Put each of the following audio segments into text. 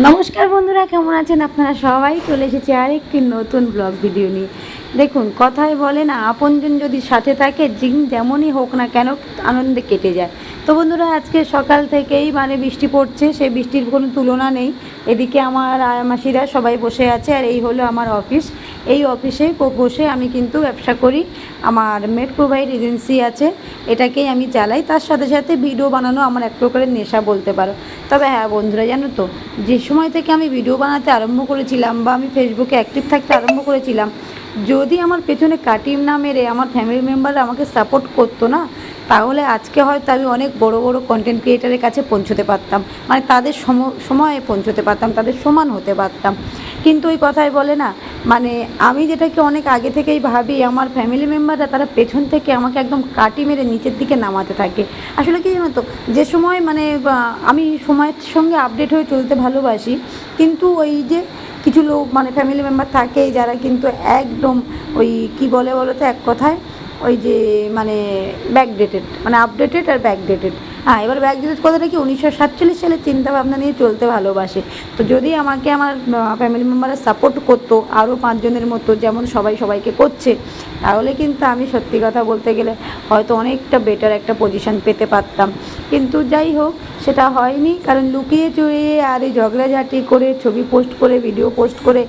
নমস্কার বন্ধুরা, কেমন আছেন আপনারা সবাই? চলে এসেছি আরেকটি নতুন ব্লগ ভিডিও নিয়ে। দেখুন, কথায় বলে না, আপনজন যদি সাথে থাকে জিন যেমনই হোক না কেন, আনন্দে কেটে যায়। তো বন্ধুরা, আজকে সকাল থেকেই মানে বৃষ্টি পড়ছে, সেই বৃষ্টির কোনো তুলনা নেই। এদিকে আমার মাসিরা সবাই বসে আছে, আর এই হলো আমার অফিস এই অফিসে বসে আমি কিন্তু ব্যবসা করি। আমার মেড প্রোভাইড এজেন্সি আছে, এটাকেই আমি চালাই। তার সাথে সাথে ভিডিও বানানো আমার এক প্রকারের নেশা বলতে পারো। তবে হ্যাঁ বন্ধুরা, জানো তো, যে সময় থেকে আমি ভিডিও বানাতে আরম্ভ করেছিলাম বা আমি ফেসবুকে অ্যাক্টিভ থাকতে আরম্ভ করেছিলাম, যদি আমার পেছনে কাটিম না মেরে আমার ফ্যামিলি মেম্বাররা আমাকে সাপোর্ট করতো না, তাহলে আজকে হয়তো আমি অনেক বড় বড় কন্টেন্ট ক্রিয়েটারের কাছে পৌঁছতে পারতাম। মানে তাদের সম সময়ে পৌঁছতে পারতাম, তাদের সমান হতে পারতাম। কিন্তু ওই কথাই বলে না। মানে আমি যেটাকে অনেক আগে থেকেই ভাবি, আমার ফ্যামিলি মেম্বাররা তারা পেছন থেকে আমাকে একদম কাটি মেরে নিচের দিকে নামাতে থাকে। আসলে কি জানো তো, যে সময় মানে আমি সময়ের সঙ্গে আপডেট হয়ে চলতে ভালোবাসি, কিন্তু ওই যে কিছু লোক মানে ফ্যামিলি মেম্বার থাকে যারা কিন্তু একদম ওই কি বলে বলো তো, এক কথায় ওই যে মানে ব্যাকডেটেড মানে আপডেটেড আর ব্যাকডেটেড হ্যাঁ এবার ব্যাগ ব্যাকডেটেড কথাটা কি, উনিশশো সাতচল্লিশ সালের চিন্তা ভাবনা নিয়ে চলতে ভালোবাসে। তো যদি আমাকে আমার ফ্যামিলি মেম্বাররা সাপোর্ট করতো আরও পাঁচজনের মতো, যেমন সবাই সবাইকে করছে, তাহলে কিন্তু আমি সত্যি কথা বলতে গেলে হয়তো অনেকটা বেটার একটা পজিশন পেতে পারতাম। কিন্তু যাই হোক, সেটা হয়নি, কারণ লুকিয়ে চুরিয়ে আর এই ঝগড়াঝাটি করে ছবি পোস্ট করে ভিডিও পোস্ট করে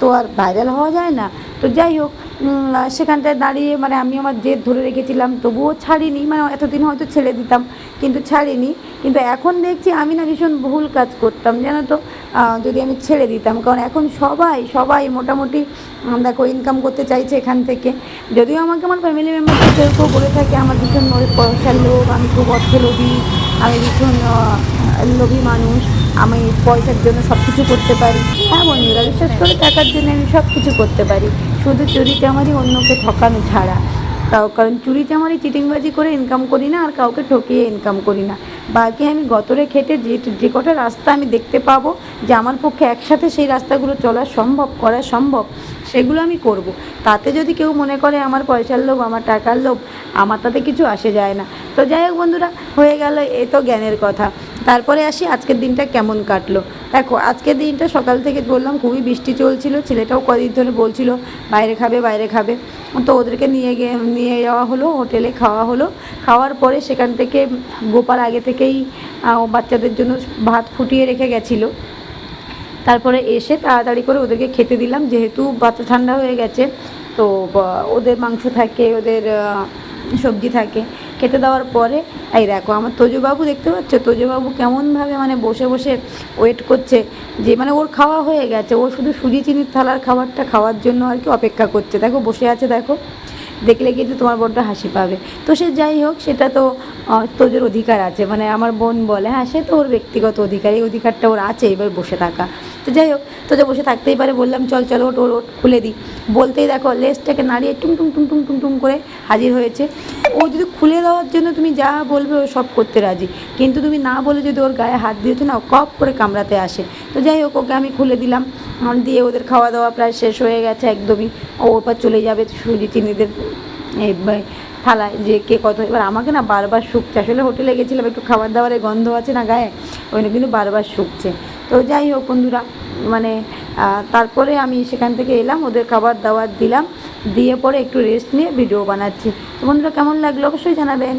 তো আর ভাইরাল হওয়া যায় না। তো যাই হোক সেখানটায় দাঁড়িয়ে মানে আমি আমার জেদ ধরে রেখেছিলাম, তবুও ছাড়িনি মানে এতদিন হয়তো ছেড়ে দিতাম, কিন্তু ছাড়িনি। কিন্তু এখন দেখছি আমি না ভীষণ ভুল কাজ করতাম, জানো তো? যদি আমি ছেড়ে দিতাম, কারণ এখন সবাই সবাই মোটামুটি দেখো ইনকাম করতে চাইছে এখান থেকে। যদিও আমাকে আমার ফ্যামিলি কেউ বলে থাকে, আমার ভীষণ পয়সার লোভ, আমি খুব অর্থলোভী, আমি ভীষণ লোভী মানুষ, আমি পয়সার জন্য সব কিছু করতে পারি। হ্যাঁ বন্ধুরা, বিশ্বাস করে টাকার জন্য আমি সব কিছু করতে পারি। শুধু চুরি চামারি অন্যকে ঠকানো ছাড়া। তাও কারণ চুরি চামারি চিটিংবাজি করে ইনকাম করি না আর কাউকে ঠকিয়ে ইনকাম করি না। বাকি আমি গতরে খেটে যে যে কটা রাস্তা আমি দেখতে পাবো যে আমার পক্ষে একসাথে সেই রাস্তাগুলো চলা সম্ভব, করা সম্ভব, সেগুলো আমি করব। তাতে যদি কেউ মনে করে আমার পয়সার লোভ, আমার টাকার লোভ, আমার তাতে কিছু আসে যায় না। তো যাই হোক বন্ধুরা, হয়ে গেল এ তো জ্ঞানের কথা। তারপরে আসি, আজকের দিনটা কেমন কাটলো? দেখো, আজকের দিনটা সকাল থেকে বললাম খুবই বৃষ্টি চলছিল, ছেলেটাও কদিন ধরে বলছিল, বাইরে খাবে বাইরে খাবে। তো ওদেরকে নিয়ে গিয়ে নিয়ে যাওয়া হলো, হোটেলে খাওয়া হলো। খাওয়ার পরে সেখান থেকে গোপাল আগে থেকেই বাচ্চাদের জন্য ভাত ফুটিয়ে রেখে গেছিল। তারপরে এসে তাড়াতাড়ি করে ওদেরকে খেতে দিলাম, যেহেতু বাচ্চা ঠান্ডা হয়ে গেছে, তো ওদের মাংস থাকে, ওদের সবজি থাকে। খেতে দেওয়ার পরে, এই দেখো আমার তোজবাবু দেখতে পাচ্ছ? তোজবাবু কেমনভাবে মানে বসে বসে ওয়েট করছে যে মানে ওর খাওয়া হয়ে গেছে। ও শুধু সুজি চিনির থালার খাবারটা খাওয়ার জন্য আর কি অপেক্ষা করছে। দেখো, বসে আছে, দেখো। দেখলে কিন্তু তোমার বড্ড হাসি পাবে। তো সে যাই হোক, সেটা তো তোজোর অধিকার আছে। মানে আমার বোন বলে হ্যাঁ সে তো ওর ব্যক্তিগত অধিকার, এই অধিকারটা ওর আছে, এবার বসে থাকা। তো যাই হোক তো যে বসে থাকতেই পারে, বললাম, চল চল ওট ওট খুলে দিই। বলতেই দেখো, লেজটাকে নাড়িয়ে টুম টুম টুম টুম টুম টুম করে হাজির হয়েছে। ও যদি খুলে দেওয়ার জন্য তুমি যা বলবে, ও সব করতে রাজি। কিন্তু তুমি না বলে যদি ওর গায়ে হাত দিয়েছ না কপ করে কামড়াতে আসে। তো যাই হোক, ওকে আমি খুলে দিলাম। দিয়ে ওদের খাওয়া দাওয়া প্রায় শেষ হয়ে গেছে একদমই। ও ওপর চলে যাবে সুজি, চিনিদের থালায় যে কে কত। এবার আমাকে না বারবার শুকছে। আসলে হোটেলে গেছিলাম, একটু খাবার দাবারের গন্ধ আছে না গায়ে, ওই কিন্তু বারবার শুকছে। তো যাই হোক বন্ধুরা মানে তারপরে আমি সেখান থেকে এলাম, ওদের খাবার দাবার দিলাম, দিয়ে পরে একটু রেস্ট নিয়ে ভিডিও বানাচ্ছি। তো বন্ধুরা, কেমন লাগল? অবশ্যই জানাবেন।